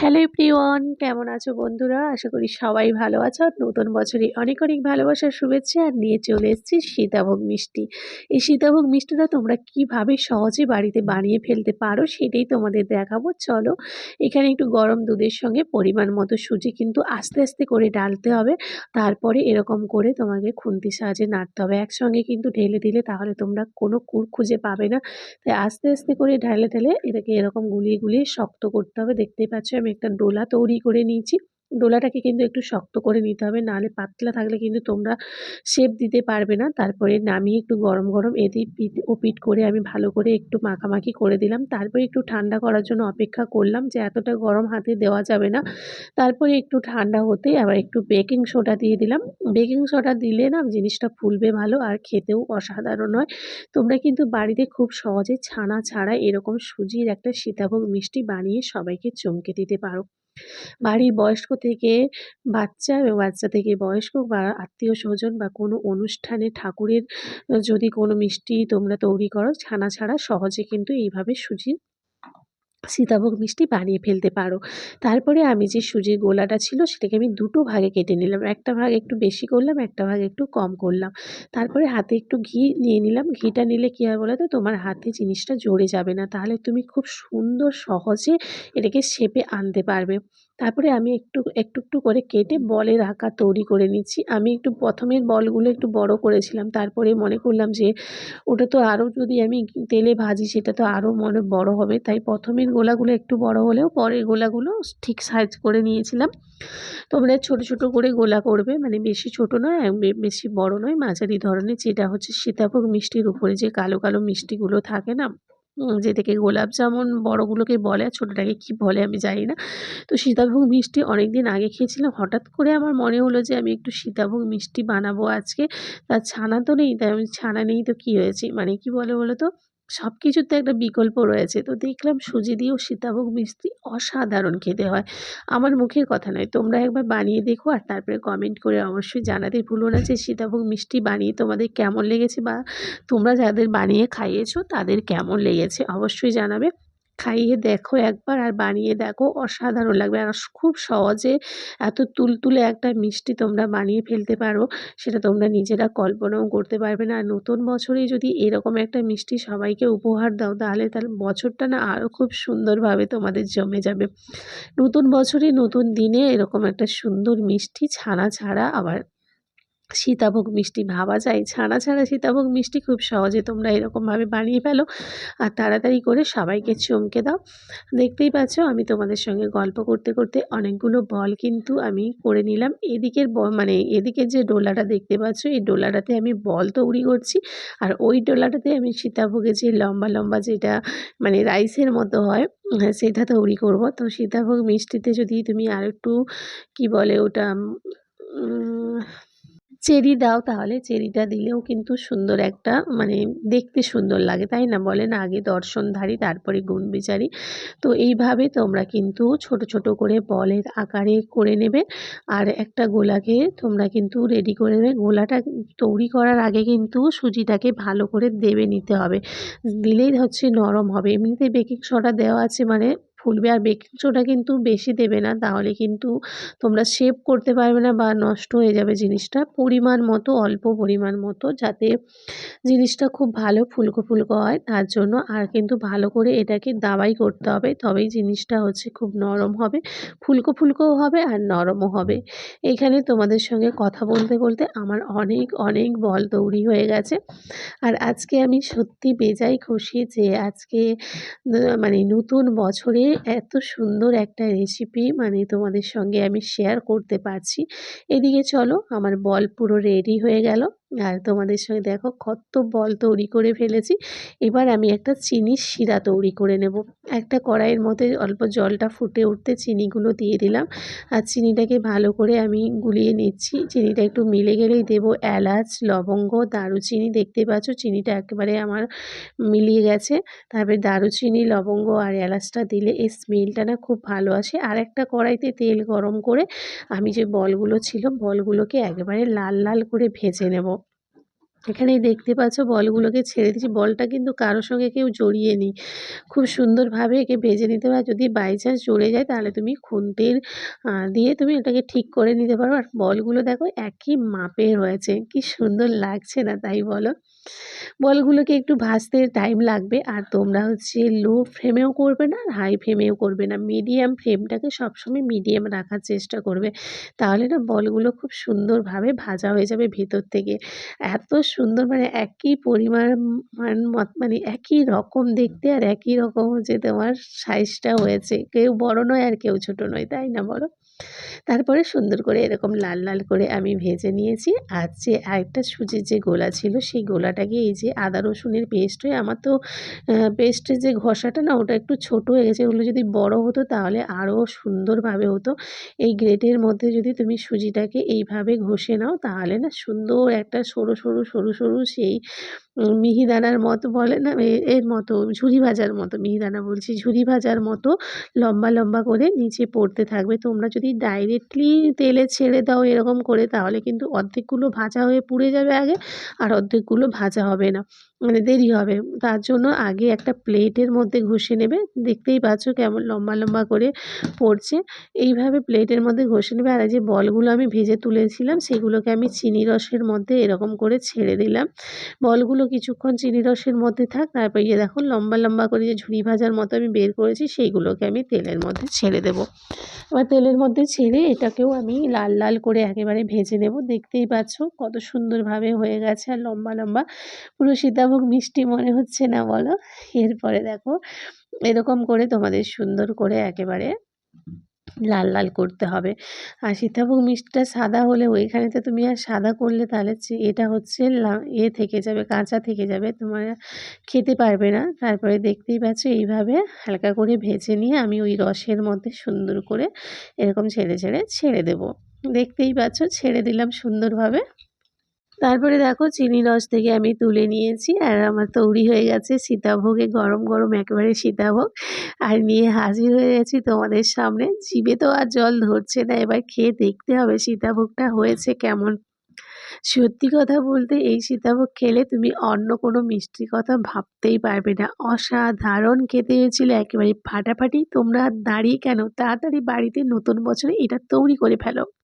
Hello everyone কেমন আছো বন্ধুরা? আশা করি সবাই ভালো আছো। আর নতুন বছরে অনেক অনেক ভালোবাসার শুভেচ্ছা আর নিয়ে চলে এসেছি সীতাভোগ মিষ্টি। এই সীতাভোগ মিষ্টিটা তোমরা কীভাবে সহজে বাড়িতে বানিয়ে ফেলতে পারো সেটাই তোমাদের দেখাবো। চলো, এখানে একটু গরম দুধের সঙ্গে পরিমাণ মতো সুজি কিন্তু আস্তে আস্তে করে ডালতে হবে। তারপরে এরকম করে তোমাকে খুন্তি সাহায্যে নাড়তে হবে। একসঙ্গে কিন্তু ঢেলে দিলে তাহলে তোমরা কোনো কুর খুঁজে পাবে না। তাই আস্তে আস্তে করে ঢেলে ঢেলে এটাকে এরকম গুলিয়ে গুলিয়ে শক্ত করতে হবে। দেখতেই পাচ্ছ আমি একটা ডোলা তৈরি করে নিয়েছি। ডোলাটাকে কিন্তু একটু শক্ত করে নিতে হবে। নাহলে পাতলা থাকলে কিন্তু তোমরা শেপ দিতে পারবে না। তারপরে নামিয়ে একটু গরম গরম এদিক পিঠ ও পিঠ করে আমি ভালো করে একটু মাখামাখি করে দিলাম। তারপরে একটু ঠান্ডা করার জন্য অপেক্ষা করলাম যে এতটা গরম হাতে দেওয়া যাবে না। তারপরে একটু ঠান্ডা হতে আবার একটু বেকিং সোডা দিয়ে দিলাম। বেকিং সোডা দিলে না জিনিসটা ফুলবে ভালো আর খেতেও অসাধারণ হয়। তোমরা কিন্তু বাড়িতে খুব সহজে ছানা ছাড়া এরকম সুজির একটা সীতাভোগ মিষ্টি বানিয়ে সবাইকে চমকে দিতে পারো। বাড়ির বয়স্ক থেকে বাচ্চা এবং বাচ্চা থেকে বয়স্ক বা আত্মীয় স্বজন বা কোনো অনুষ্ঠানে ঠাকুরের যদি কোনো মিষ্টি তোমরা তৈরি করো, ছানা ছাড়া সহজে কিন্তু এইভাবে সুজির সীতাভোগ মিষ্টি বানিয়ে ফেলতে পারো। তারপরে আমি যে সুজির গোলাটা ছিল সেটাকে আমি দুটো ভাগে কেটে নিলাম। একটা ভাগ একটু বেশি করলাম, একটা ভাগ একটু কম করলাম। তারপরে হাতে একটু ঘি নিয়ে নিলাম। ঘিটা নিলে কী হয় বলো তো তোমার হাতে জিনিসটা জড়ে যাবে না। তাহলে তুমি খুব সুন্দর সহজে এটাকে শেপে আনতে পারবে। তারপরে আমি একটু একটু একটু করে কেটে বলের আকার তৈরি করে নিচ্ছি। আমি একটু প্রথমের বলগুলো একটু বড় করেছিলাম, তারপরে মনে করলাম যে ওটা তো আরও যদি আমি তেলে ভাজি, সেটা তো আরও মনে বড় হবে। তাই প্রথমের গোলাগুলো একটু বড় হলেও পরের গোলাগুলো ঠিক সাইজ করে নিয়েছিলাম। তোমরা ছোট ছোট করে গোলা করবে মানে বেশি ছোট নয় বেশি বড় নয়, মাঝারি ধরনের, যেটা হচ্ছে সীতাভোগ মিষ্টির উপরে যে কালো কালো মিষ্টিগুলো থাকে না যেটাকে গোলাপ জামুন বড়গুলোকে বলে আর ছোটোটাকে কী বলে আমি জানি না। তো সীতাভোগ মিষ্টি অনেক দিন আগে খেয়েছিলাম, হঠাৎ করে আমার মনে হলো যে আমি একটু সীতাভোগ মিষ্টি বানাবো আজকে। তার ছানা তো নেই, তাই আমি, ছানা নেই তো কী হয়েছে? মানে কি বলে বলো তো? সব কিছুতে একটা বিকল্প রয়েছে। তো দেখলাম সুজি দিয়েও সীতাভোগ মিষ্টি অসাধারণ খেতে হয়। আমার মুখের কথা নয়, তোমরা একবার বানিয়ে দেখো আর তারপরে কমেন্ট করে অবশ্যই জানাতে ভুলো না যে সীতাভোগ মিষ্টি বানিয়ে তোমাদের কেমন লেগেছে বা তোমরা যাদের বানিয়ে খাইয়েছো তাদের কেমন লেগেছে অবশ্যই জানাবে। খাইয়ে দেখো একবার আর বানিয়ে দেখো, অসাধারণ লাগবে। আর খুব সহজে এত তুলতুলে একটা মিষ্টি তোমরা বানিয়ে ফেলতে পারো, সেটা তোমরা নিজেরা কল্পনাও করতে পারবে না। আর নতুন বছরেই যদি এরকম একটা মিষ্টি সবাইকে উপহার দাও, তাহলে তাহলে বছরটা না আরও খুব সুন্দরভাবে তোমাদের জমে যাবে। নতুন বছরে নতুন দিনে এরকম একটা সুন্দর মিষ্টি ছানা ছাড়া আবার সীতাভোগ মিষ্টি ভাবা যায়। ছানা ছাড়া সীতাভোগ মিষ্টি খুব সহজে তোমরা এরকমভাবে বানিয়ে ফেলো। আর তাড়াতাড়ি করে সবাইকে চমকে দাও। দেখতেই পাচ্ছ, আমি তোমাদের সঙ্গে গল্প করতে করতে অনেকগুলো বল কিন্তু আমি করে নিলাম। এদিকের মানে এদিকের যে ডোলাটা দেখতে পাচ্ছ, এই ডোলাটাতে আমি বল তৈরি করছি। আর ওই ডোলাটাতে আমি সীতাভোগে যে লম্বা লম্বা যেটা মানে রাইসের মতো হয় হ্যাঁ সেটা তৈরি করব। তো সীতাভোগ মিষ্টিতে যদি তুমি আর একটু কী বলে ওটা চেরি দাও তাহলে, চেরিটা দিলেও কিন্তু সুন্দর একটা মানে দেখতে সুন্দর লাগে, তাই না? বলে না, আগে দর্শনধারী তারপরে গুণ বিচারি। তো এইভাবে তোমরা কিন্তু ছোট ছোট করে বলের আকারে করে নেবে আর একটা গোলাকে তোমরা কিন্তু রেডি করে নেবে। গোলাটা তৈরি করার আগে কিন্তু সুজিটাকে ভালো করে দেবে নিতে হবে। দিলেই হচ্ছে নরম হবে। এমনিতে বেকিং সোডা দেওয়া আছে মানে ফুলবে আর বেকিং সোডা কিন্তু বেশি দেবে না। তাহলে কিন্তু তোমরা শেপ করতে পারবে না বা নষ্ট হয়ে যাবে জিনিসটা পরিমাণ মতো, অল্প পরিমাণ মতো যাতে জিনিসটা খুব ভালো ফুলকো ফুলকো হয়। তার জন্য আর কিন্তু ভালো করে এটাকে দাবাই করতে হবে। তবেই জিনিসটা হচ্ছে খুব নরম হবে, ফুলকো ফুলকোও হবে আর নরমও হবে। এখানে তোমাদের সঙ্গে কথা বলতে বলতে আমার অনেক অনেক বল দৌড়ি হয়ে গেছে। আর আজকে আমি সত্যি বেজাই খুশি যে আজকে মানে নতুন বছরে এত সুন্দর একটা রেসিপি মানে তোমাদের সঙ্গে আমি শেয়ার করতে পারছি। এদিকে চলো, আমার বল পুরো রেডি হয়ে গেল। আর তোমাদের সঙ্গে দেখো কত বল তৈরি করে ফেলেছি। এবার আমি একটা চিনির শিরা তৈরি করে নেব। একটা কড়াইয়ের মধ্যে অল্প জলটা ফুটে উঠতে চিনিগুলো দিয়ে দিলাম। আর চিনিটাকে ভালো করে আমি গুলিয়ে নিচ্ছি। চিনিটা একটু মিলে গেলেই দেব এলাচ, লবঙ্গ, দারুচিনি। দেখতে পাচ্ছ চিনিটা একেবারে আমার মিলিয়ে গেছে। তারপরে দারুচিনি, লবঙ্গ আর এলাচটা দিলে এই স্মেলটা না খুব ভালো আসে। আর একটা কড়াইতে তেল গরম করে আমি যে বলগুলো ছিল, বলগুলোকে একেবারে লাল লাল করে ভেজে নেব। এখানেই দেখতে পাচ্ছ বলগুলোকে ছেড়ে দিচ্ছি বলটা কিন্তু কারোর সঙ্গে কেউ জড়িয়ে নি খুব সুন্দরভাবে একে ভেজে নিতে পারো। যদি বাই চান্স জড়ে যায় তাহলে তুমি খুন্তির দিয়ে তুমি এটাকে ঠিক করে নিতে পারো। আর বলগুলো দেখো একই মাপের রয়েছে। কি সুন্দর লাগছে না তাই বলো? বলগুলোকে একটু ভাজতে টাইম লাগবে। আর তোমরা হচ্ছে লো ফ্লেমেও করবে না আর হাই ফ্লেমেও করবে না। মিডিয়াম ফ্লেমটাকে সবসময় মিডিয়াম রাখার চেষ্টা করবে। তাহলে না বলগুলো খুব সুন্দরভাবে ভাজা হয়ে যাবে ভেতর থেকে। এত সুন্দর মানে একই পরিমাণ মত মানে একই রকম দেখতে আর একই রকম হচ্ছে তোমার সাইজটা হয়েছে। কেউ বড় নয় আর কেউ ছোট নয়, তাই না বলো? তারপরে সুন্দর করে এরকম লাল লাল করে আমি ভেজে নিয়েছি। আর যে আরেকটা সুজির যে গোলা ছিল, সেই গোলাটাকে এই যে আদা, রসুনের পেস্ট হয়ে আমার তো পেস্টের যে ঘষাটা না ওটা একটু ছোট হয়ে গেছে। ওগুলো যদি বড় হতো তাহলে আরও সুন্দরভাবে হতো। এই গ্রেটের মধ্যে যদি তুমি সুজিটাকে এইভাবে ঘষে নাও তাহলে না সুন্দর একটা সরু সরু সরু সরু সেই মিহিদানার মতো বলে না এর মতো, ঝুরি ভাজার মতো মিহিদানা বলছি, ঝুরি ভাজার মতো লম্বা লম্বা করে নিচে পড়তে থাকবে। তোমরা যদি ডাইরেক্টলি তেলে ছেড়ে দাও এরকম করে তাহলে কিন্তু অর্ধেকগুলো ভাজা হয়ে পুড়ে যাবে আগে, আর অর্ধেকগুলো ভাজা হবে না মানে দেরি হবে। তার জন্য আগে একটা প্লেটের মধ্যে ঘষে নেবে, দেখতেই পাচ্ছ কেমন লম্বা লম্বা করে পড়ছে। এইভাবে প্লেটের মধ্যে ঘষে নেবে, আর যে বলগুলো আমি ভেজে তুলেছিলাম, সেগুলোকে আমি চিনি রসের মধ্যে এরকম করে ছেড়ে দিলাম। বলগুলো কিছুক্ষণ চিনি রসের মধ্যে থাক, তারপর ইয়ে দেখো লম্বা লম্বা করে যে ঝুড়ি ভাজার মতো আমি বের করেছি, সেইগুলোকে আমি তেলের মধ্যে ছেড়ে দেবো। এবার তেলের মধ্যে ছেড়ে এটাকেও আমি লাল লাল করে একেবারে ভেজে নেব। দেখতেই পাচ্ছ কত সুন্দরভাবে হয়ে গেছে আর লম্বা লম্বা পুরো সীতাভোগ মিষ্টি মনে হচ্ছে না বলো? এরপরে দেখো, এরকম করে তোমাদের সুন্দর করে একেবারে লাল লাল করতে হবে। আর সীতাভোগ মিষ্টিটা সাদা হলে ওইখানেতে তুমি আর সাদা করলে তাহলে এটা হচ্ছে এ থেকে যাবে, কাঁচা থেকে যাবে, তোমার খেতে পারবে না। তারপরে দেখতেই পাচ্ছ এইভাবে হালকা করে ভেজে নিয়ে আমি ওই রসের মধ্যে সুন্দর করে এরকম ছেড়ে ছেড়ে ছেড়ে দেবো। দেখতেই পাচ্ছ ছেড়ে দিলাম সুন্দরভাবে। তারপরে দেখো চিনি রস থেকে আমি তুলে নিয়েছি আর আমার তৈরি হয়ে গেছে সীতাভোগে, গরম গরম একেবারে সীতাভোগ। আর নিয়ে হাজির হয়ে গেছি তোমাদের সামনে। জিভে তো আর জল ধরছে না, এবার খেয়ে দেখতে হবে সীতাভোগটা হয়েছে কেমন। সত্যি কথা বলতে এই সীতাভোগ খেলে তুমি অন্য কোনো মিষ্টির কথা ভাবতেই পারবে না। অসাধারণ খেতে হয়েছিল, একেবারে ফাটাফাটি। তোমরা দাঁড়িয়ে কেন? তাড়াতাড়ি বাড়িতে নতুন বছরে এটা তৈরি করে ফেলো।